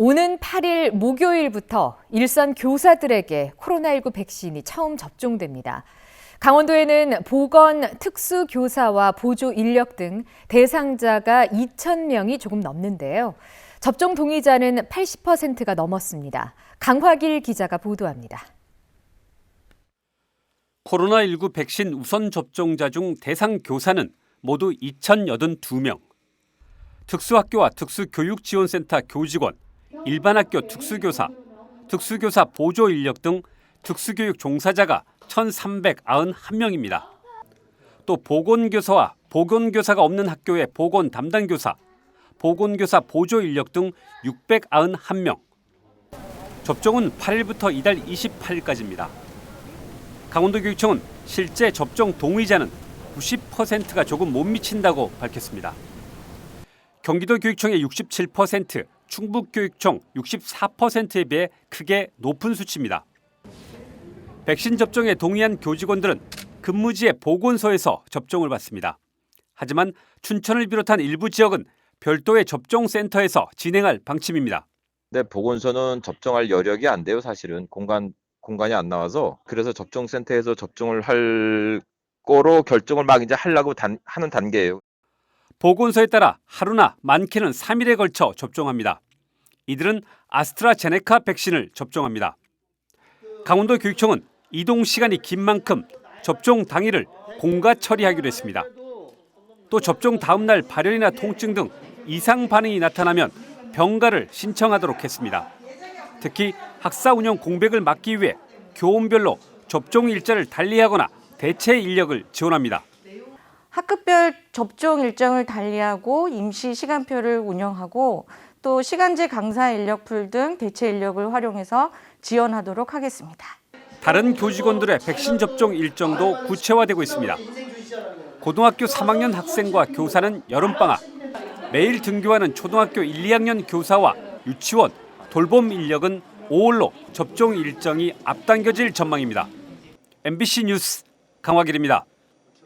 오는 8일 목요일부터 일선 교사들에게 코로나19 백신이 처음 접종됩니다. 강원도에는 보건 특수교사와 보조 인력 등 대상자가 2,000명이 조금 넘는데요. 접종 동의자는 80%가 넘었습니다. 강화길 기자가 보도합니다. 코로나19 백신 우선 접종자 중 대상 교사는 모두 2,082명. 특수학교와 특수교육지원센터 교직원, 일반학교 특수교사, 특수교사 보조 인력 등 특수교육 종사자가 1,391명입니다. 또 보건교사와 보건교사가 없는 학교의 보건 담당 교사, 보건교사 보조 인력 등 691명. 접종은 8일부터 이달 28일까지입니다. 강원도교육청은 실제 접종 동의자는 90%가 조금 못 미친다고 밝혔습니다. 경기도교육청의 67%, 충북교육청 64%에 비해 크게 높은 수치입니다. 백신 접종에 동의한 교직원들은 근무지의 보건소에서 접종을 받습니다. 하지만 춘천을 비롯한 일부 지역은 별도의 접종센터에서 진행할 방침입니다. 근데 보건소는 접종할 여력이 안 돼요, 사실은. 공간, 공간이 안 나와서. 그래서 접종센터에서 접종을 할 거로 결정을 막 이제 하려고 단, 하는 단계예요. 보건소에 따라 하루나 많게는 3일에 걸쳐 접종합니다. 이들은 아스트라제네카 백신을 접종합니다. 강원도 교육청은 이동 시간이 긴 만큼 접종 당일을 공가 처리하기로 했습니다. 또 접종 다음 날 발열이나 통증 등 이상 반응이 나타나면 병가를 신청하도록 했습니다. 특히 학사 운영 공백을 막기 위해 교원별로 접종 일자를 달리하거나 대체 인력을 지원합니다. 학급별 접종 일정을 달리하고 임시 시간표를 운영하고 또 시간제 강사 인력풀 등 대체 인력을 활용해서 지원하도록 하겠습니다. 다른 교직원들의 백신 접종 일정도 구체화되고 있습니다. 고등학교 3학년 학생과 교사는 여름방학, 매일 등교하는 초등학교 1, 2학년 교사와 유치원, 돌봄 인력은 5월로 접종 일정이 앞당겨질 전망입니다. MBC 뉴스 강화길입니다.